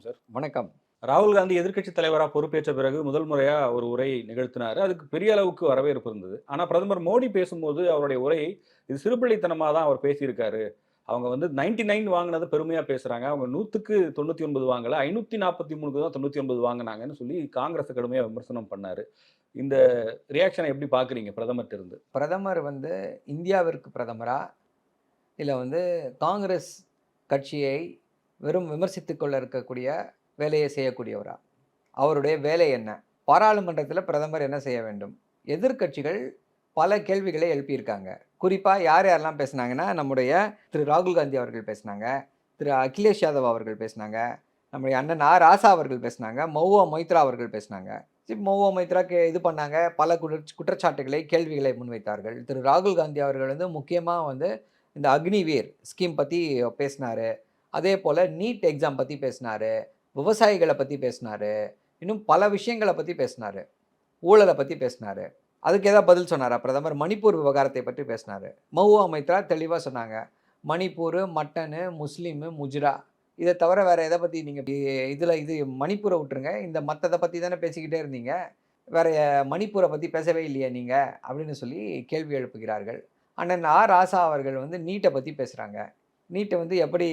வணக்கம் சார் வணக்கம். ராகுல் காந்தி எதிர்க்கட்சி தலைவராக பொறுப்பேற்ற பிறகு முதல் முறையாக ஒரு உரை நிகழ்த்தினார். அதுக்கு பெரிய அளவுக்கு வரவேற்பு இருந்தது. ஆனால் பிரதமர் மோடி பேசும்போது அவருடைய உரையை இது சிறுபிள்ளைத்தனமாக தான் அவர் பேசியிருக்காரு. அவங்க வந்து நைன்டி நைன் வாங்கினதை பெருமையாக பேசுகிறாங்க அவங்க நூற்றுக்கு தொண்ணூற்றி ஒன்பது வாங்கலை. ஐநூற்றி நாற்பத்தி மூணுக்கு தான் தொண்ணூற்றி ஒன்பது வாங்கினாங்கன்னு சொல்லி காங்கிரஸ் கடுமையாக விமர்சனம் பண்ணார். இந்த ரியாக்ஷனை எப்படி பார்க்குறீங்க பிரதமர்கிட்ட இருந்து? பிரதமர் வந்து இந்தியாவிற்கு பிரதமரா? இல்லை வந்து காங்கிரஸ் கட்சியை வெறும் விமர்சித்து கொள்ள இருக்கக்கூடிய வேலையை செய்யக்கூடியவரா? அவருடைய வேலை என்ன? பாராளுமன்றத்தில் பிரதமர் என்ன செய்ய வேண்டும்? எதிர்க்கட்சிகள் பல கேள்விகளை எழுப்பியிருக்காங்க. குறிப்பாக யார் யாரெல்லாம் பேசுனாங்கன்னா நம்முடைய திரு. ராகுல் காந்தி அவர்கள் பேசினாங்க திரு. அகிலேஷ் யாதவ் அவர்கள் பேசினாங்க நம்முடைய அண்ணன் ஆர். ராசா அவர்கள் பேசினாங்க மௌவா மொய்த்ரா அவர்கள் பேசினாங்க. சிப் மௌவா மொய்த்ரா கே இது பண்ணாங்க பல குற்ற குற்றச்சாட்டுகளை கேள்விகளை முன்வைத்தார்கள். திரு. ராகுல் காந்தி அவர்கள் வந்து முக்கியமாக வந்து இந்த அக்னிவீர் ஸ்கீம் பற்றி பேசினார். அதே போல் நீட் எக்ஸாம் பற்றி பேசினார் விவசாயிகளை பற்றி பேசினார் இன்னும் பல விஷயங்களை பற்றி பேசினார் ஊழலை பற்றி பேசினார். அதுக்கு ஏதாவது பதில் சொன்னாரா பிரதமர்? மணிப்பூர் விவகாரத்தை பற்றி பேசினார். மௌவா மைத்ரா தெளிவாக சொன்னாங்க மணிப்பூர் மட்டனு முஸ்லீமு முஜ்ரா இதை தவிர வேறு எதை பற்றி நீங்கள் இதில் இது மணிப்பூரை விட்டுருங்க இந்த மற்றதை பற்றி தானே பேசிக்கிட்டே இருந்தீங்க வேற மணிப்பூரை பற்றி பேசவே இல்லையா நீங்கள் அப்படின்னு சொல்லி கேள்வி எழுப்புகிறார்கள். அண்ணன் ஆ ராசா அவர்கள் வந்து நீட்டை பற்றி பேசுகிறாங்க நீட்டை வந்து எப்படி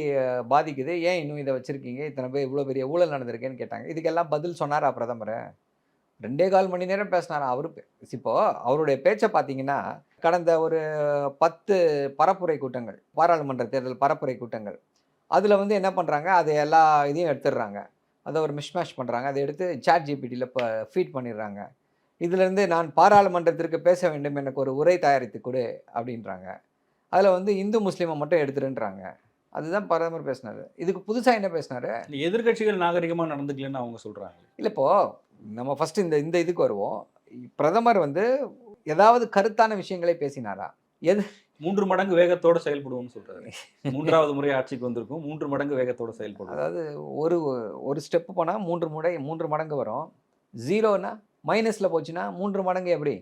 பாதிக்குது? ஏன் இன்னும் இதை வச்சுருக்கீங்க? இத்தனை பேர் இவ்வளோ பெரிய ஊழல் நடந்திருக்கேன்னு கேட்டாங்க. இதுக்கெல்லாம் பதில் சொன்னாரா பிரதமர்? ரெண்டே கால் மணி நேரம் பேசினாரா அவரு? இப்போது அவருடைய பேச்சை பார்த்தீங்கன்னா கடந்த ஒரு பத்து பரப்புரை கூட்டங்கள் பாராளுமன்ற தேர்தல் பரப்புரை கூட்டங்கள் அதில் வந்து என்ன பண்ணுறாங்க அதை எல்லா இதையும் எடுத்துடுறாங்க. அதை ஒரு மிஷ்மேஷ் பண்ணுறாங்க அதை எடுத்து சாட் ஜிபிடியில் இப்போ ஃபீட் பண்ணிடுறாங்க இதிலேருந்து நான் பாராளுமன்றத்திற்கு பேச வேண்டும் எனக்கு ஒரு உரை தயாரித்து கொடு அப்படின்றாங்க. அதில் வந்து இந்து முஸ்லீமை மட்டும் எடுத்துருன்றாங்க அதுதான் பிரதமர் பேசினாரு. இதுக்கு புதுசாக என்ன பேசினாரு? எதிர்க்கட்சிகள் நாகரிகமாக நடந்துக்கலன்னு அவங்க சொல்கிறாங்க இல்லை இப்போ நம்ம ஃபர்ஸ்ட் இந்த இந்த இதுக்கு வருவோம். பிரதமர் வந்து ஏதாவது கருத்தான விஷயங்களை பேசினாரா? எது? மூன்று மடங்கு வேகத்தோட செயல்படுவோம்னு சொல்றாரு. மூன்றாவது முறை ஆட்சிக்கு வந்திருக்கும். மூன்று மடங்கு வேகத்தோட செயல்படுவோம். அதாவது ஒரு ஒரு ஸ்டெப்பு போனால் மூன்று முறை மூன்று மடங்கு வரும். ஜீரோனா மைனஸில் போச்சுன்னா மூன்று மடங்கு எப்படி?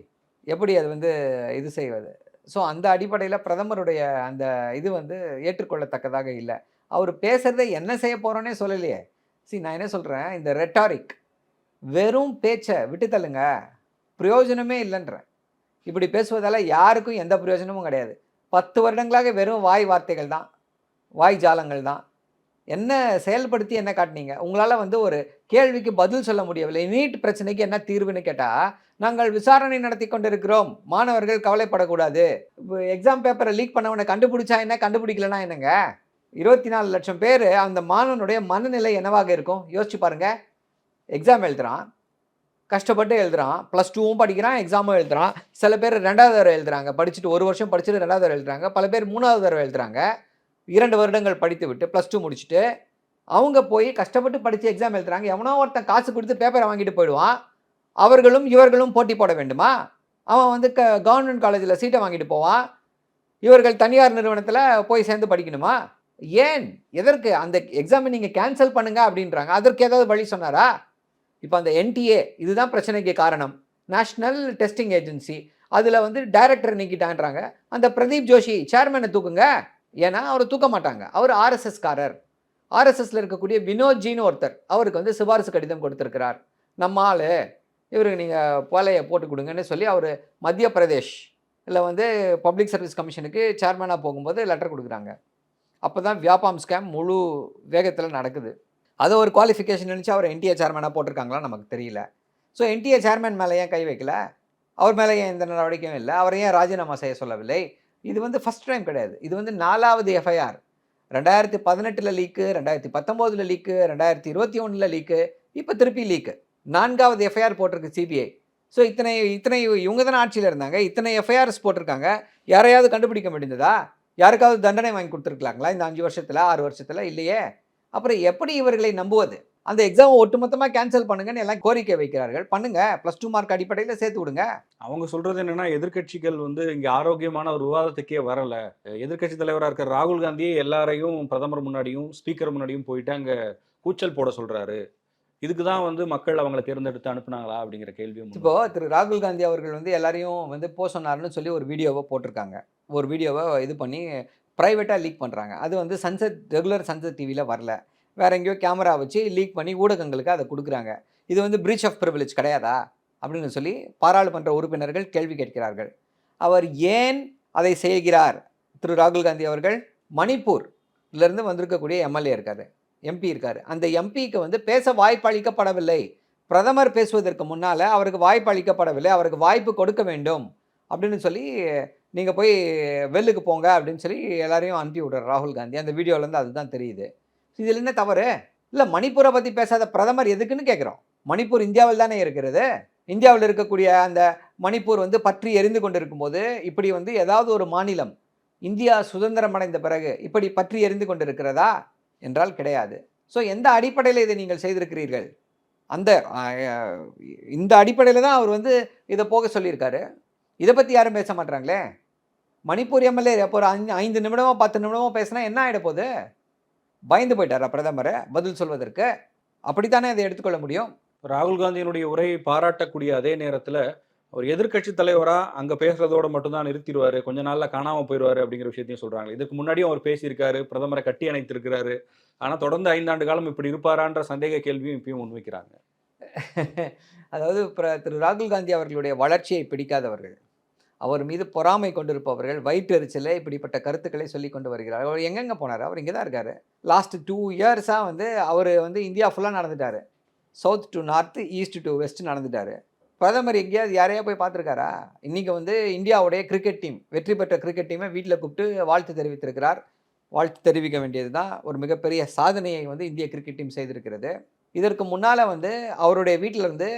எப்படி அது வந்து இது செய்வது? ஸோ அந்த அடிப்படையில் பிரதமருடைய அந்த இது வந்து ஏற்றுக்கொள்ளத்தக்கதாக இல்லை. அவர் பேசுகிறத என்ன செய்ய போகிறோன்னே சொல்லலையே. சரி நான் என்ன சொல்கிறேன் இந்த ரெட்டாரிக் வெறும் பேச்சை விட்டு தள்ளுங்க. பிரயோஜனமே இல்லைன்றேன். இப்படி பேசுவதால் யாருக்கும் எந்த பிரயோஜனமும் கிடையாது. பத்து வருடங்களாக வெறும் வாய் வார்த்தைகள் தான் வாய் ஜாலங்கள் தான். என்ன செயல்படுத்தி என்ன காட்டினீங்க? உங்களால் வந்து ஒரு கேள்விக்கு பதில் சொல்ல முடியவில்லை. நீட் பிரச்சனைக்கு என்ன தீர்வுன்னு கேட்டால் நாங்கள் விசாரணை நடத்தி கொண்டிருக்கிறோம். மாணவர்கள் கவலைப்படக்கூடாது. எக்ஸாம் பேப்பரை லீக் பண்ணவனை கண்டுபிடிச்சா என்ன கண்டுபிடிக்கலனா என்னங்க? இருபத்தி நாலு லட்சம் பேர் அந்த மாணவனுடைய மனநிலை என்னவாக இருக்கும்? யோசிச்சு பாருங்கள் எக்ஸாம் எழுதுகிறான் கஷ்டப்பட்டு எழுதுறான். ப்ளஸ் டூவும் படிக்கிறான் எக்ஸாமும் எழுதுகிறான் சில பேர் ரெண்டாவது தடவை எழுதுறாங்க. படிச்சுட்டு ஒரு வருஷம் படிச்சுட்டு ரெண்டாவது தடவை எழுதுறாங்க. பல பேர் மூணாவது தடவை எழுதுறாங்க. இரண்டு வருடங்கள் படித்து விட்டு ப்ளஸ் டூ முடிச்சுட்டு அவங்க போய் கஷ்டப்பட்டு படித்து எக்ஸாம் எழுதுறாங்க. எவனோ ஒருத்தன் காசு கொடுத்து பேப்பரை வாங்கிட்டு போயிடுவான். அவர்களும் இவர்களும் போட்டி போட வேண்டுமா? அவன் வந்து க கவர்மெண்ட் காலேஜில் சீட்டை வாங்கிட்டு போவான். இவர்கள் தனியார் நிறுவனத்தில் போய் சேர்ந்து படிக்கணுமா? ஏன்? எதற்கு? அந்த எக்ஸாமை நீங்கள் கேன்சல் பண்ணுங்க அப்படின்றாங்க. அதற்கு ஏதாவது வழி சொன்னாரா? இப்போ அந்த என்டிஏ இதுதான் பிரச்சனைக்கு காரணம். நேஷ்னல் டெஸ்டிங் ஏஜென்சி அதில் வந்து டைரக்டர் நீக்கிட்டான்றாங்க. அந்த பிரதீப் ஜோஷி சேர்மனை தூக்குங்க. ஏன்னா அவர் தூக்க மாட்டாங்க. அவர் ஆர்எஸ்எஸ்காரர் ஆர்எஸ்எஸ்ல இருக்கக்கூடிய வினோஜின்னு ஒருத்தர் அவருக்கு வந்து சிபாரிசு கடிதம் கொடுத்துருக்கிறார். நம்ம ஆளு இவருக்கு நீங்கள் போலையை போட்டு கொடுங்கன்னு சொல்லி அவர் மத்திய பிரதேஷ் இல்லை வந்து பப்ளிக் சர்வீஸ் கமிஷனுக்கு சேர்மனாக போகும்போது லெட்டர் கொடுக்குறாங்க. அப்போ தான் வியாபாம் ஸ்கேம் முழு வேகத்தில் நடக்குது. அதை ஒரு குவாலிஃபிகேஷன் நினச்சி அவர் என்டிஏ சேர்மனாக போட்டிருக்காங்களா நமக்கு தெரியல. ஸோ என்டிஏ சேர்மன் மேலே ஏன் கை வைக்கல? அவர் மேலே ஏன் எந்த நடவடிக்கையும் இல்லை? அவரை ஏன் ராஜினாமா செய்ய சொல்லவில்லை? இது வந்து ஃபர்ஸ்ட் டைம் கிடையாது. இது வந்து நாலாவது எஃப்ஐஆர் ரெண்டாயிரத்தி பதினெட்டில் லீக்கு ரெண்டாயிரத்தி பத்தொம்போதில் லீக்கு ரெண்டாயிரத்தி இருபத்தி ஒன்றில் லீக்கு இப்போ திருப்பி லீக்கு நான்காவது எஃப்ஐஆர் போட்டிருக்கு சிபிஐ ஸோ இத்தனை இத்தனை இவங்க தானே ஆட்சியில் இருந்தாங்க. இத்தனை எஃப்ஐஆர்ஸ் போட்டிருக்காங்க. யாரையாவது கண்டுபிடிக்க முடிந்ததா யாருக்காவது தண்டனை வாங்கி கொடுத்துருக்கலாங்களா? இந்த அஞ்சு வருஷத்தில் ஆறு வருஷத்தில்? இல்லையே. அப்புறம் எப்படி இவர்களை நம்புவது? அந்த எக்ஸாம் ஒட்டுமொத்தமாக கேன்சல் பண்ணுங்கன்னு எல்லாம் கோரிக்கை வைக்கிறார்கள். பண்ணுங்க. ப்ளஸ் டூ மார்க் அடிப்படையில் சேர்த்து விடுங்க. அவங்க சொல்றது என்னன்னா எதிர்க்கட்சிகள் வந்து இங்க ஆரோக்கியமான ஒரு விவாதத்துக்கே வரல. எதிர்க்கட்சி தலைவரா இருக்கிற ராகுல் காந்தியே எல்லாரையும் பிரதமர் முன்னாடியும் ஸ்பீக்கர் முன்னாடியும் போயிட்டு அங்க கூச்சல் போட சொல்றாரு. இதுக்கு தான் வந்து மக்கள் அவங்கள தேர்ந்தெடுத்து அனுப்புனாங்களா அப்படிங்கிற கேள்வியும் இப்போ திரு ராகுல் காந்தி அவர்கள் வந்து எல்லாரையும் வந்து போ சொன்னார்னு சொல்லி ஒரு வீடியோவை போட்டிருக்காங்க. ஒரு வீடியோவை இது பண்ணி ப்ரைவேட்டாக லீக் பண்ணுறாங்க அது வந்து சன்செட் ரெகுலர் சன்செட் டிவியில் வரல. வேற எங்கேயோ கேமரா வச்சு லீக் பண்ணி ஊடகங்களுக்கு அதை கொடுக்குறாங்க. இது வந்து பிரீச் ஆஃப் ப்ரிவிலேஜ் கிடையாதா? அப்படின்னு சொல்லி பாராளுமன்ற உறுப்பினர்கள் கேள்வி கேட்கிறார்கள். அவர் ஏன் அதை செய்கிறார்? திரு ராகுல் காந்தி அவர்கள் மணிப்பூர்லேருந்து வந்திருக்கக்கூடிய எம்எல்ஏ இருக்காரு எம்பி இருக்கார். அந்த எம்பிக்கு வந்து பேச வாய்ப்பு அளிக்கப்படவில்லை. பிரதமர் பேசுவதற்கு முன்னால் அவருக்கு வாய்ப்பு அளிக்கப்படவில்லை. அவருக்கு வாய்ப்பு கொடுக்க வேண்டும் அப்படின்னு சொல்லி நீங்கள் போய் வெல்லுக்கு போங்க அப்படின்னு சொல்லி எல்லாரையும் அனுப்பி விடுறார் ராகுல் காந்தி. அந்த வீடியோலேருந்து அதுதான் தெரியுது. இதில் என்ன தவறு? இல்லை மணிப்பூரை பற்றி பேசாத பிரதமர் எதுக்குன்னு கேட்குறோம் மணிப்பூர் இந்தியாவில் தானே இருக்கிறது? இந்தியாவில் இருக்கக்கூடிய அந்த மணிப்பூர் வந்து பற்றி எரிந்து கொண்டிருக்கும் போது இப்படி வந்து ஏதாவது ஒரு மாநிலம் இந்தியா சுதந்திரம் அடைந்த பிறகு இப்படி பற்றி எரிந்து கொண்டிருக்கிறதா? என்றால் கிடையாது. ஸோ எந்த அடிப்படையில் இதை நீங்கள் செய்திருக்கிறீர்கள்? அந்த இந்த அடிப்படையில் தான் அவர் வந்து இதை போக சொல்லியிருக்காரு. இதை பற்றி யாரும் பேச மாட்டாங்களே மணிப்பூர் எம்எல்ஏ அப்போ ஒரு அஞ்சு ஐந்து நிமிடமோ பத்து நிமிடமோ பேசினா என்ன ஆகிட போகுது? பயந்து போயிட்டாரா பிரதமரை பதில் சொல்வதற்கு. அப்படித்தானே அதை எடுத்துக்கொள்ள முடியும்? ராகுல் காந்தியினுடைய உரையை பாராட்டக்கூடிய அதே நேரத்துல அவர் எதிர்க்கட்சி தலைவரா அங்க பேசுறதோட மட்டும்தான் நிறுத்திடுவாரு. கொஞ்ச நாள்ல காணாம போயிடுவாரு அப்படிங்கிற விஷயத்தையும் சொல்றாங்க. இதுக்கு முன்னாடியும் அவர் பேசியிருக்காரு பிரதமரை கட்டி அணைத்திருக்கிறாரு. ஆனா தொடர்ந்து ஐந்தாண்டு காலம் இப்படி இருப்பாரான்ற சந்தேக கேள்வியும் இப்பயும் முன்வைக்கிறாங்க. அதாவது திரு ராகுல் காந்தி அவர்களுடைய வளர்ச்சியை பிடிக்காதவர்கள். அவர் மீது பொறாமை கொண்டிருப்பவர்கள் வயிற்றெரிச்சல இப்படிப்பட்ட கருத்துக்களை சொல்லி கொண்டு வருகிறார். அவர் எங்கெங்கே போனார்? அவர் இங்கே தான் இருக்கார் லாஸ்ட் டூ இயர்ஸாக வந்து அவர் வந்து இந்தியா ஃபுல்லாக நடந்துட்டார். South to north east to west நடந்துட்டாரு. பிரதமர் எங்கேயாவது யாரையா போய் பார்த்துருக்காரா? இன்றைக்கி வந்து இந்தியாவுடைய கிரிக்கெட் டீம் வெற்றி பெற்ற கிரிக்கெட் டீமை வீட்டில் கூப்பிட்டு வாழ்த்து தெரிவித்திருக்கிறார். வாழ்த்து தெரிவிக்க வேண்டியது தான் ஒரு மிகப்பெரிய சாதனையை வந்து இந்திய கிரிக்கெட் டீம் செய்திருக்கிறது. இதற்கு முன்னால் வந்து அவருடைய வீட்டில் இருந்து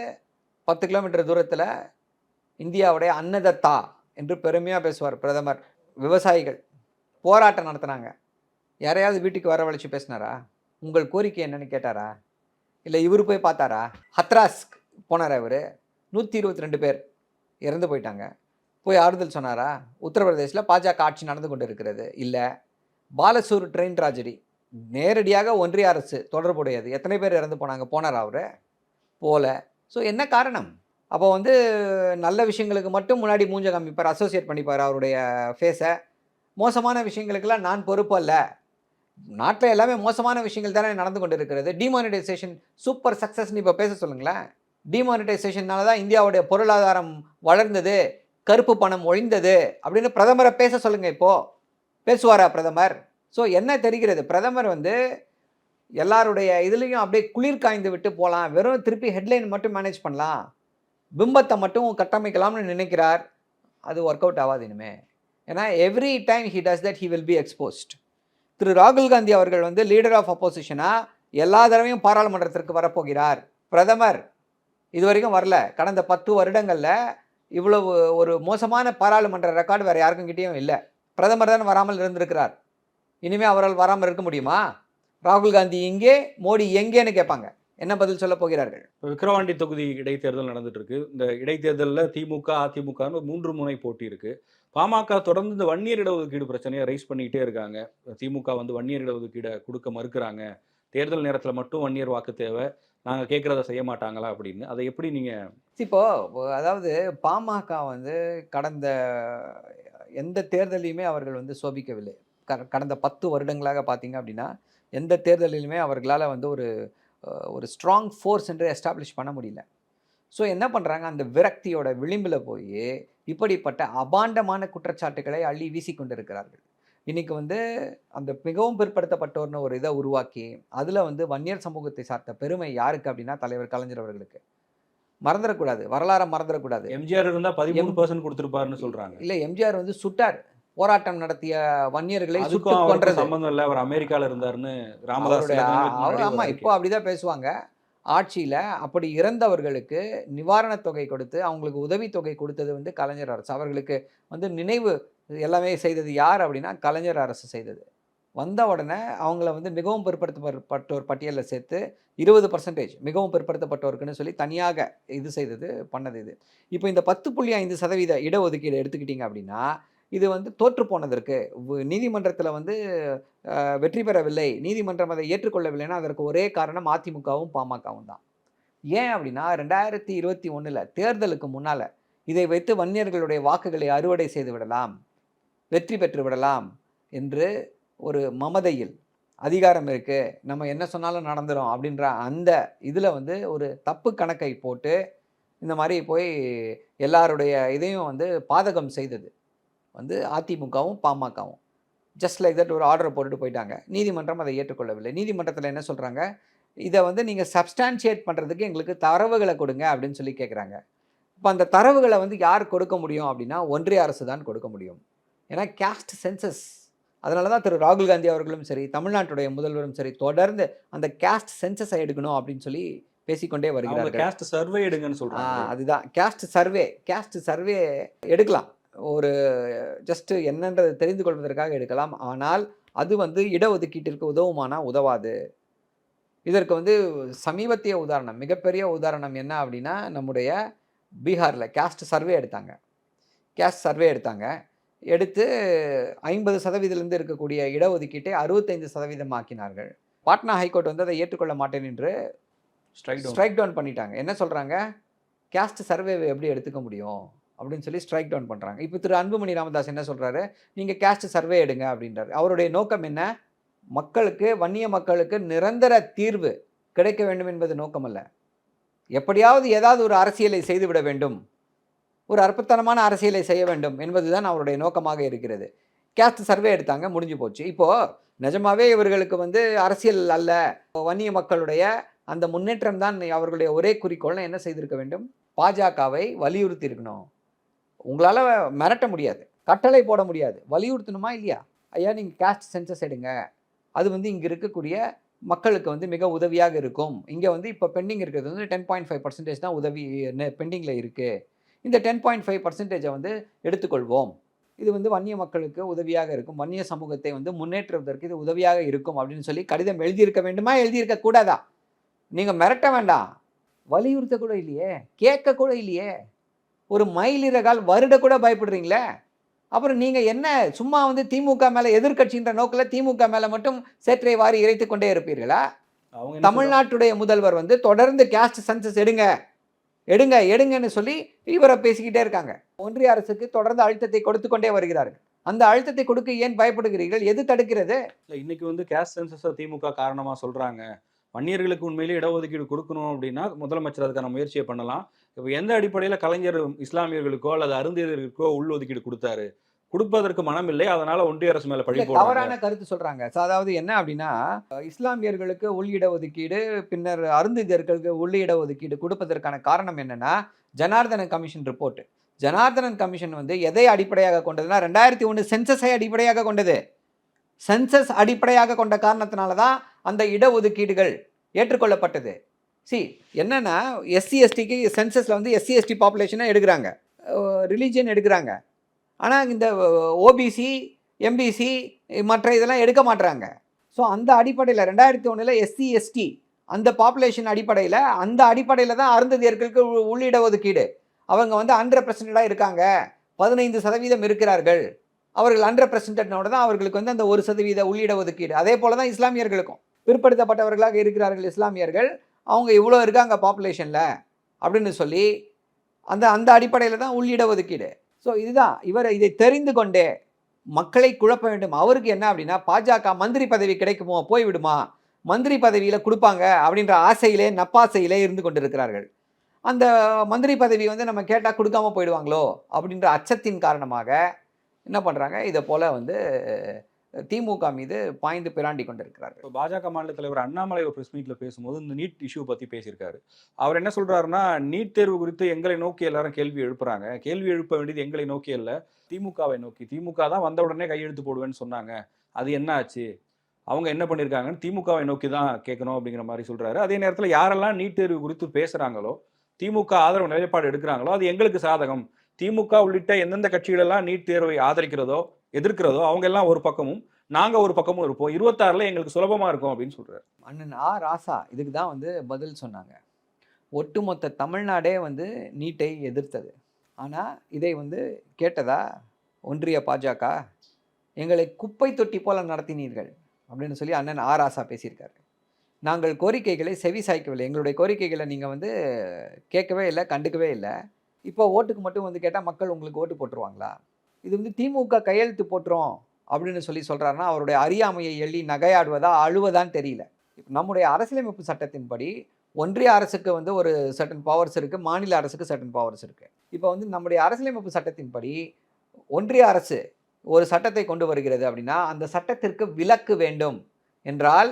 பத்து கிலோமீட்டர் தூரத்தில் இந்தியாவுடைய அன்னதத்தா என்று பெருமையாக பேசுவார் பிரதமர். விவசாயிகள் போராட்டம் நடத்துனாங்க. யாரையாவது வீட்டுக்கு வரவழைச்சு பேசினாரா? உங்கள் கோரிக்கை என்னன்னு கேட்டாரா? இல்லை இவர் போய் பார்த்தாரா? ஹத்ராஸ்க் போனாரா இவர்? நூற்றி இருபத்தி ரெண்டு பேர் இறந்து போயிட்டாங்க. போய் ஆறுதல் சொன்னாரா? உத்தரப்பிரதேசில் பாஜக ஆட்சி நடந்து கொண்டு இருக்கிறது இல்லை. பாலசூர் ட்ரெயின் ட்ராஜடி நேரடியாக ஒன்றிய அரசு தொடர்புடையது. எத்தனை பேர் இறந்து போனாங்க? போனாரா அவர்? போல. ஸோ என்ன காரணம்? அப்போ வந்து நல்ல விஷயங்களுக்கு மட்டும் முன்னாடி மூஞ்ச காமிப்பார் அசோசியேட் பண்ணிப்பார் அவருடைய ஃபேஸை மோசமான விஷயங்களுக்கெல்லாம் நான் பொறுப்பு அல்ல. நாட்டில் எல்லாமே மோசமான விஷயங்கள் தானே நடந்து கொண்டு இருக்கிறது டிமானிட்டைசேஷன் சூப்பர் சக்ஸஸ்னு இப்போ பேச சொல்லுங்களேன். டிமானிட்டைசேஷன்னால தான் இந்தியாவுடைய பொருளாதாரம் வளர்ந்தது கருப்பு பணம் ஒழிந்தது அப்படின்னு பிரதமரை பேச சொல்லுங்கள் இப்போது பேசுவாரா பிரதமர்? ஸோ என்ன தெரிகிறது? பிரதமர் வந்து எல்லாருடைய இதுலேயும் அப்படியே குளிர் காய்ந்து விட்டு போகலாம் வெறும் திருப்பி ஹெட்லைன் மட்டும் மேனேஜ் பண்ணலாம். பிம்பத்தை மட்டும் கட்டமைக்கலாம்னு நினைக்கிறார் அது ஒர்க் அவுட் ஆகாது இனிமே. ஏன்னா every time he does that he will be exposed திரு ராகுல் காந்தி அவர்கள் வந்து லீடர் ஆஃப் அப்போசிஷனாக எல்லா தடவையும் பாராளுமன்றத்திற்கு வரப்போகிறார். பிரதமர் இது வரைக்கும் வரல. கடந்த பத்து வருடங்களில் இவ்வளவு ஒரு மோசமான பாராளுமன்ற ரெக்கார்டு வேறு யாருக்கும் கிட்டேயும் இல்லை. பிரதமர் தான் வராமல் இருந்திருக்கிறார். இனிமேல் அவரால் வராமல் இருக்க முடியுமா? ராகுல் காந்தி இங்கே மோடி எங்கேன்னு கேட்பாங்க. என்ன பதில் சொல்ல போகிறார்கள்? இப்போ விக்கிரவாண்டி தொகுதி இடைத்தேர்தல் நடந்துட்டு இருக்கு இந்த இடைத்தேர்தலில் திமுக அதிமுகன்னு மூன்று முனை போட்டி இருக்கு. பாமக தொடர்ந்து இந்த வன்னியர் இடஒதுக்கீடு பிரச்சனையை ரைஸ் பண்ணிக்கிட்டே இருக்காங்க. திமுக வந்து வன்னியர் இடஒதுக்கீடை கொடுக்க மறுக்கிறாங்க. தேர்தல் நேரத்தில் மட்டும் வன்னியர் வாக்கு தேவை. நாங்கள் கேட்குறத செய்ய மாட்டாங்களா அப்படின்னு. அதை எப்படி நீங்கள் இப்போ அதாவது பாமக வந்து கடந்த எந்த தேர்தலையுமே அவர்கள் வந்து சோபிக்கவில்லை. க- கடந்த பத்து வருடங்களாக பார்த்தீங்க அப்படின்னா எந்த தேர்தலிலுமே அவர்களால் வந்து ஒரு ஒரு ஸ்ட்ராங் ஃபோர்ஸ் என்று எஸ்டாப்ளிஷ் பண்ண முடியல. ஸோ என்ன பண்ணுறாங்க அந்த விரக்தியோட விளிம்பில் போய் இப்படிப்பட்ட அபாண்டமான குற்றச்சாட்டுகளை அள்ளி வீசிக்கொண்டிருக்கிறார்கள். இன்னைக்கு வந்து அந்த மிகவும் பிற்படுத்தப்பட்டோர்னு ஒரு இதை உருவாக்கி அதில் வந்து வன்னியர் சமூகத்தை சார்ந்த பெருமை யாருக்கு அப்படின்னா தலைவர் கலைஞர் அவர்களுக்கு. மறந்துடக்கூடாது. வரலாறை மறந்துடக்கூடாது. எம்ஜிஆர் இருந்தால் பதிமூணு பர்சன்ட் கொடுத்துருப்பாருன்னு சொல்கிறாங்க இல்லை எம்ஜிஆர் வந்து சுட்டார். போராட்டம் நடத்திய வன்னியர்களை சுட்டு அதுக்கும் அவருக்கும் கொன்றது. சம்பந்தம் இல்லை. அவர் அமெரிக்கால இருந்தாருன்னு ராமதாஸ் அவர் முன்னாடி ஒரு ஆமா அறிக்கை. இப்போ அப்படிதான் பேசுவாங்க. ஆட்சியில அப்படி இறந்தவர்களுக்கு நிவாரணத் தொகை கொடுத்து அவங்களுக்கு உதவித்தொகை கொடுத்தது வந்து கலைஞர் அரசு. அவர்களுக்கு வந்து நினைவு எல்லாமே செய்தது யார் அப்படின்னா கலைஞர் அரசு செய்தது. வந்த உடனே அவங்கள வந்து மிகவும் பிற்படுத்தப்பட்டோர் பட்டியலில் சேர்த்து இருபது பர்சன்டேஜ் மிகவும் பிற்படுத்தப்பட்டோருக்குன்னு சொல்லி தனியாக இது செய்தது பண்ணது இது. இப்போ இந்த பத்து புள்ளி ஐந்து சதவீத இடஒதுக்கீடு எடுத்துக்கிட்டிங்க அப்படின்னா இது வந்து தோற்று போனதற்கு நீதிமன்றத்தில் வந்து வெற்றி பெறவில்லை. நீதிமன்றம் அதை ஏற்றுக்கொள்ளவில்லைன்னா அதற்கு ஒரே காரணம் அதிமுகவும் பாமகவும் தான். ஏன் அப்படின்னா ரெண்டாயிரத்தி இருபத்தி ஒன்றில் தேர்தலுக்கு முன்னால் இதை வைத்து வன்னியர்களுடைய வாக்குகளை அறுவடை செய்து விடலாம் வெற்றி பெற்று விடலாம் என்று ஒரு மமதையில் அதிகாரம் இருக்குது நம்ம என்ன சொன்னாலும் நடந்துரும் அப்படின்ற அந்த இதில் வந்து ஒரு தப்பு கணக்கை போட்டு இந்த மாதிரி போய் எல்லாருடைய இதையும் வந்து பாதகம் செய்தது. வந்து அதிமுகவும் பாமகவும். ஜஸ்ட் லைக் தட் ஒரு ஆர்டரை போட்டுட்டு போயிட்டாங்க. நீதிமன்றம் அதை ஏற்றுக்கொள்ளவில்லை. நீதிமன்றத்தில் என்ன சொல்கிறாங்க இதை வந்து நீங்கள் சப்ஸ்டான்ஷியேட் பண்ணுறதுக்கு எங்களுக்கு தரவுகளை கொடுங்க அப்படின்னு சொல்லி கேட்குறாங்க இப்போ அந்த தரவுகளை வந்து யார் கொடுக்க முடியும் அப்படின்னா ஒன்றிய அரசு தான் கொடுக்க முடியும். ஏன்னா கேஸ்ட் சென்சஸ் அதனால தான் திரு ராகுல் காந்தி அவர்களும் சரி தமிழ்நாட்டுடைய முதல்வரும் சரி தொடர்ந்து அந்த கேஸ்ட் சென்சஸை எடுக்கணும் அப்படின்னு சொல்லி பேசிக்கொண்டே வருகிறார்கள். கேஸ்ட் சர்வே எடுங்கன்னு ஆ, சொல்றாங்க அதுதான். கேஸ்ட் சர்வே கேஸ்ட் சர்வே எடுக்கலாம். ஒரு ஜஸ்ட் என்னன்றது தெரிந்து கொள்வதற்காக எடுக்கலாம். ஆனால் அது வந்து இடஒதுக்கீட்டிற்கு உதவுமானா உதவாது. இதற்கு வந்து சமீபத்திய உதாரணம் மிகப்பெரிய உதாரணம் என்ன அப்படின்னா நம்முடைய பீகாரில் கேஸ்ட் சர்வே எடுத்தாங்க. கேஸ்ட் சர்வே எடுத்தாங்க. எடுத்து ஐம்பது சதவீதத்திலிருந்து இருக்கக்கூடிய இடஒதுக்கீட்டை அறுபத்தைந்து சதவீதம் ஆக்கினார்கள். பாட்னா ஹைகோர்ட் வந்து அதை ஏற்றுக்கொள்ள மாட்டேன் என்று ஸ்ட்ரைக் ஸ்ட்ரைக் டவுன் பண்ணிட்டாங்க. என்ன சொல்கிறாங்க கேஸ்ட் சர்வேவை எப்படி எடுத்துக்க முடியும்? அப்படின்னு சொல்லி ஸ்ட்ரைக் டவுன் பண்ணுறாங்க இப்போ திரு அன்புமணி ராமதாஸ் என்ன சொல்கிறாரு நீங்கள் கேஸ்ட் சர்வே எடுங்க அப்படின்றாரு. அவருடைய நோக்கம் என்ன? மக்களுக்கு வன்னிய மக்களுக்கு நிரந்தர தீர்வு கிடைக்க வேண்டும் என்பது நோக்கமல்ல எப்படியாவது ஏதாவது ஒரு அரசியலை செய்துவிட வேண்டும். ஒரு அற்புதமான அரசியலை செய்ய வேண்டும் என்பதுதான் அவருடைய நோக்கமாக இருக்கிறது. கேஸ்ட் சர்வே எடுத்தாங்க முடிஞ்சு போச்சு. இப்போது நிஜமாவே இவர்களுக்கு வந்து அரசியல் அல்ல. வன்னிய மக்களுடைய அந்த முன்னேற்றம் தான் அவர்களுடைய ஒரே குறிக்கோள்னு என்ன செய்திருக்க வேண்டும்? பாஜகவை வலியுறுத்தி இருக்கணும் உங்களால் மிரட்ட முடியாது. கட்டளை போட முடியாது. வலியுறுத்தணுமா இல்லையா? ஐயா நீங்கள் கேஸ்ட் சென்சஸ் எடுங்க. அது வந்து இங்கே இருக்கக்கூடிய மக்களுக்கு வந்து மிக உதவியாக இருக்கும். இங்கே வந்து இப்போ பெண்டிங் இருக்கிறது வந்து டென் பாயிண்ட் ஃபைவ் பர்சன்டேஜ் தான் உதவி பெண்டிங்கில் இருக்குது இந்த டென் பாயிண்ட் ஃபைவ் பர்சன்டேஜை வந்து எடுத்துக்கொள்வோம். இது வந்து வன்னிய மக்களுக்கு உதவியாக இருக்கும். வன்னிய சமூகத்தை வந்து முன்னேற்றுவதற்கு இது உதவியாக இருக்கும் அப்படின்னு சொல்லி கடிதம் எழுதியிருக்க வேண்டுமா எழுதியிருக்க கூடாதா? நீங்கள் மிரட்ட வேண்டாம். வலியுறுத்த கூட இல்லையே. கேட்க கூட இல்லையே. ஒரு மயிலிறகால் வருட கூட பயப்படுறீங்களே? அப்புறம் நீங்கள் என்ன சும்மா வந்து திமுக மேலே எதிர்க்கட்சின்ற நோக்கில் திமுக மேலே மட்டும் சேற்றை வாரி இறைத்து கொண்டே இருப்பீர்களா? தமிழ்நாட்டுடைய முதல்வர் வந்து தொடர்ந்து கேஸ்ட் சென்சஸ் எடுங்க. எடுங்க எடுங்கன்னு சொல்லி இவரை பேசிக்கிட்டே இருக்காங்க. ஒன்றிய அரசுக்கு தொடர்ந்து அழுத்தத்தை கொடுத்து கொண்டே வருகிறார்கள். அந்த அழுத்தத்தை கொடுக்க ஏன் பயப்படுகிறீர்கள்? எது தடுக்கிறது? இல்ல, இன்னைக்கு வந்து கேஸ்ட் சென்சஸ் திமுக காரணமா சொல்றாங்க. வன்னியர்களுக்கு உண்மையிலேயே இடஒதுக்கீடு கொடுக்கணும் அப்படின்னா முதலமைச்சர் அதுக்கான முயற்சியை பண்ணலாம். இப்போ எந்த அடிப்படையில் கலைஞர் இஸ்லாமியர்களுக்கோ அல்லது அருந்தியர்களுக்கோ உள்ஒதுக்கீடு கொடுத்தாரு? கொடுப்பதற்கு மனம் இல்லை அதனால ஒன்றிய அரசு மேல பழி தவறான கருத்து சொல்றாங்க. அதாவது என்ன அப்படின்னா இஸ்லாமியர்களுக்கு உள் இடஒதுக்கீடு பின்னர் அருந்திதர்களுக்கு உள் இடஒதுக்கீடு கொடுப்பதற்கான காரணம் என்னன்னா Janardhana commission report. Janardhanan commission வந்து எதை அடிப்படையாக கொண்டதுன்னா ரெண்டாயிரத்தி ஒன்று சென்சஸை அடிப்படையாக கொண்டது. சென்சஸ் அடிப்படையாக கொண்ட காரணத்தினால தான் அந்த இடஒதுக்கீடுகள் ஏற்றுக்கொள்ளப்பட்டது. சி என்னென்னா எஸ்சி எஸ்டிக்கு சென்சஸில் வந்து எஸ்சி எஸ்டி பாப்புலேஷனாக எடுக்கிறாங்க. ரிலீஜியன் எடுக்கிறாங்க. ஆனால் இந்த ஓபிசி எம்பிசி மற்ற இதெல்லாம் எடுக்க மாட்றாங்க. ஸோ அந்த அடிப்படையில் ரெண்டாயிரத்தி ஒன்றில் எஸ்சி எஸ்டி அந்த பாப்புலேஷன் அடிப்படையில் அந்த அடிப்படையில் தான் அருந்ததியர்களுக்கு உ- உள்ளிட ஒதுக்கீடு. அவங்க வந்து அன்ரெப்ரசன்டாக இருக்காங்க. பதினைந்து சதவீதம் இருக்கிறார்கள். அவர்கள் அன்ரெப்ரசன்டோட தான் அவர்களுக்கு வந்து அந்த ஒரு சதவீத உள்ளிட ஒதுக்கீடு. அதே போல தான் இஸ்லாமியர்களுக்கும். பிற்படுத்தப்பட்டவர்களாக இருக்கிறார்கள் இஸ்லாமியர்கள். அவங்க இவ்வளோ இருக்காங்க பாப்புலேஷனில் அப்படின்னு சொல்லி அந்த அந்த அடிப்படையில் தான் உள்ளிட ஒதுக்கீடு. ஸோ இதுதான். இவர் இதை தெரிந்து கொண்டே மக்களை குழப்ப வேண்டும். அவருக்கு என்ன அப்படின்னா பாஜக மந்திரி பதவி கிடைக்குமோ போய்விடுமா மந்திரி பதவியில் கொடுப்பாங்க அப்படின்ற ஆசையிலே நப்பாசையிலே இருந்து கொண்டிருக்கிறார்கள். அந்த மந்திரி பதவி வந்து நம்ம கேட்டால் கொடுக்காம போயிடுவாங்களோ அப்படின்ற அச்சத்தின் காரணமாக என்ன பண்ணுறாங்க இதை போல் வந்து திமுக மீது பாய்ந்து பிராண்டி கொண்டிருக்கிறார்கள். இப்போ பாஜக மாநில தலைவர் அண்ணாமலை ஒரு ப்ரெஸ் மீட்டில் பேசும்போது இந்த நீட் இஷ்யூ பற்றி பேசியிருக்காரு. அவர் என்ன சொல்கிறாருன்னா நீட் தேர்வு குறித்து எங்களை நோக்கி எல்லாரும் கேள்வி எழுப்புறாங்க. கேள்வி எழுப்ப வேண்டியது எங்களை நோக்கி அல்ல திமுகவை நோக்கி. திமுக தான் வந்த உடனே கையெழுத்து போடுவேன்னு சொன்னாங்க. அது என்ன ஆச்சு? அவங்க என்ன பண்ணியிருக்காங்கன்னு திமுகவை நோக்கி தான் கேட்கணும் அப்படிங்கிற மாதிரி சொல்கிறாரு அதே நேரத்தில் யாரெல்லாம் நீட் தேர்வு குறித்து பேசுகிறாங்களோ திமுக ஆதரவு நிலைப்பாடு எடுக்கிறாங்களோ அது எங்களுக்கு சாதகம். திமுக உள்ளிட்ட எந்தெந்த கட்சிகளெல்லாம் நீட் தேர்வை ஆதரிக்கிறதோ எதிர்க்கிறதோ அவங்க எல்லாம் ஒரு பக்கமும் நாங்க ஒரு பக்கமும் இருப்போம். இருபத்தாறுல எங்களுக்கு சுலபமா இருக்கும் அப்படின்னு சொல்றாரு. அண்ணன் ஆ. ராசா இதுக்கு தான் வந்து பதில் சொன்னாங்க. ஒட்டுமொத்த தமிழ்நாடே வந்து நீட்டை எதிர்த்தது. ஆனால் இதை வந்து கேட்டதா? ஒன்றிய பாஜக எங்களை குப்பை தொட்டி போல நடத்தினீர்கள் அப்படின்னு சொல்லி அண்ணன் ஆ. ராசா பேசியிருக்காரு. நாங்கள் கோரிக்கைகளை செவி சாய்க்கவில்லை. எங்களுடைய கோரிக்கைகளை நீங்கள் வந்து கேட்கவே இல்லை கண்டுக்கவே இல்லை. இப்போ ஓட்டுக்கு மட்டும் வந்து கேட்டால் மக்கள் உங்களுக்கு ஓட்டு போட்டுருவாங்களா? இது வந்து திமுக கையெழுத்து போட்டுரும் அப்படின்னு சொல்லி சொல்கிறாருன்னா அவருடைய அறியாமையை எள்ளி நகையாடுவதா அழுவதான்னு தெரியல. இப்போ நம்முடைய அரசியலமைப்பு சட்டத்தின்படி ஒன்றிய அரசுக்கு வந்து ஒரு சர்டன் பவர்ஸ் இருக்குது மாநில அரசுக்கு சர்டன் பவர்ஸ் இருக்குது இப்போ வந்து நம்முடைய அரசியலமைப்பு சட்டத்தின்படி ஒன்றிய அரசு ஒரு சட்டத்தை கொண்டு வருகிறது அப்படின்னா அந்த சட்டத்திற்கு விலக்கு வேண்டும் என்றால்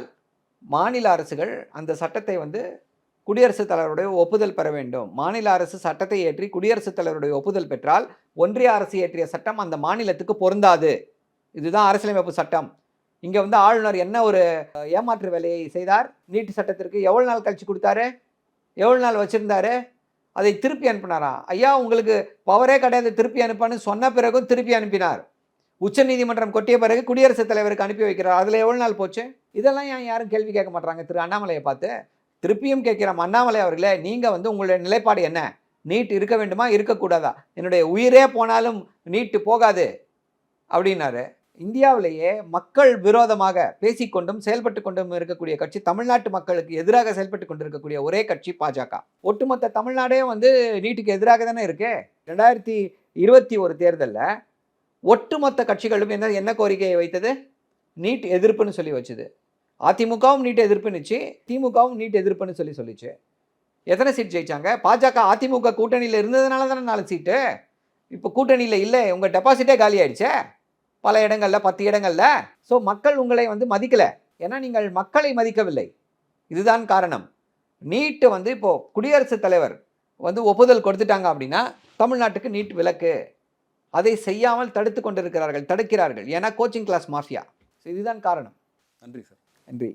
மாநில அரசுகள் அந்த சட்டத்தை வந்து குடியரசுத் தலைவருடைய ஒப்புதல் பெற வேண்டும். மாநில அரசு சட்டத்தை ஏற்றி குடியரசுத் தலைவருடைய ஒப்புதல் பெற்றால் ஒன்றிய அரசு இயற்றிய சட்டம் அந்த மாநிலத்துக்கு பொருந்தாது. இதுதான் அரசியலமைப்பு சட்டம். இங்கே வந்து ஆளுநர் என்ன ஒரு ஏமாற்று வேலையை செய்தார்? நீட்டு சட்டத்திற்கு எவ்வளோ நாள் கழிச்சு கொடுத்தாரு? எவ்வளோ நாள் வச்சுருந்தாரு? அதை திருப்பி அனுப்பினாரா? ஐயா உங்களுக்கு பவரே கிடையாது திருப்பி அனுப்பான்னு சொன்ன பிறகும் திருப்பி அனுப்பினார். உச்சநீதிமன்றம் கொட்டிய பிறகு குடியரசுத் தலைவருக்கு அனுப்பி வைக்கிறார். அதில் எவ்வளோ நாள் போச்சு? இதெல்லாம் ஏன் யாரும் கேள்வி கேட்க மாட்டாங்க திரு அண்ணாமலையை பார்த்து. திருப்பியும் கேட்கிறோம் அண்ணாமலை அவர்களே நீங்கள் வந்து உங்களுடைய நிலைப்பாடு என்ன? நீட் இருக்க வேண்டுமா? இருக்கக்கூடாதா? என்னுடைய உயிரே போனாலும் நீட்டு போகாது அப்படின்னாரு. இந்தியாவிலேயே மக்கள் விரோதமாக பேசிக்கொண்டும் செயல்பட்டு கொண்டும் இருக்கக்கூடிய கட்சி தமிழ்நாட்டு மக்களுக்கு எதிராக செயல்பட்டு கொண்டிருக்கக்கூடிய ஒரே கட்சி பாஜக. ஒட்டுமொத்த தமிழ்நாடே வந்து நீட்டுக்கு எதிராக தானே இருக்கு. ரெண்டாயிரத்தி இருபத்தி ஒரு தேர்தலில் ஒட்டுமொத்த கட்சிகளும் என்ன என்ன கோரிக்கையை வைத்தது? நீட் எதிர்ப்புன்னு சொல்லி வச்சுது. அதிமுகவும் நீட் எதிர்ப்புனுச்சு திமுகவும் நீட் எதிர்ப்புன்னு சொல்லி சொல்லிச்சு. எத்தனை சீட் ஜெயிச்சாங்க? பாஜக அதிமுக கூட்டணியில் இருந்ததுனால தானே நாலு சீட்டு இப்போ கூட்டணியில் இல்லை உங்கள் டெபாசிட்டே காலி ஆயிடுச்சே. பல இடங்களில் பத்து இடங்களில். ஸோ மக்கள் உங்களை வந்து மதிக்கலை. ஏன்னா நீங்கள் மக்களை மதிக்கவில்லை. இதுதான் காரணம். நீட்டு வந்து இப்போது குடியரசுத் தலைவர் வந்து ஒப்புதல் கொடுத்துட்டாங்க அப்படின்னா தமிழ்நாட்டுக்கு நீட் விலக்கு. அதை செய்யாமல் தடுத்து கொண்டிருக்கிறார்கள் தடுக்கிறார்கள். ஏன்னா கோச்சிங் கிளாஸ் மாஃபியா இதுதான் காரணம். நன்றி சார். நன்றி.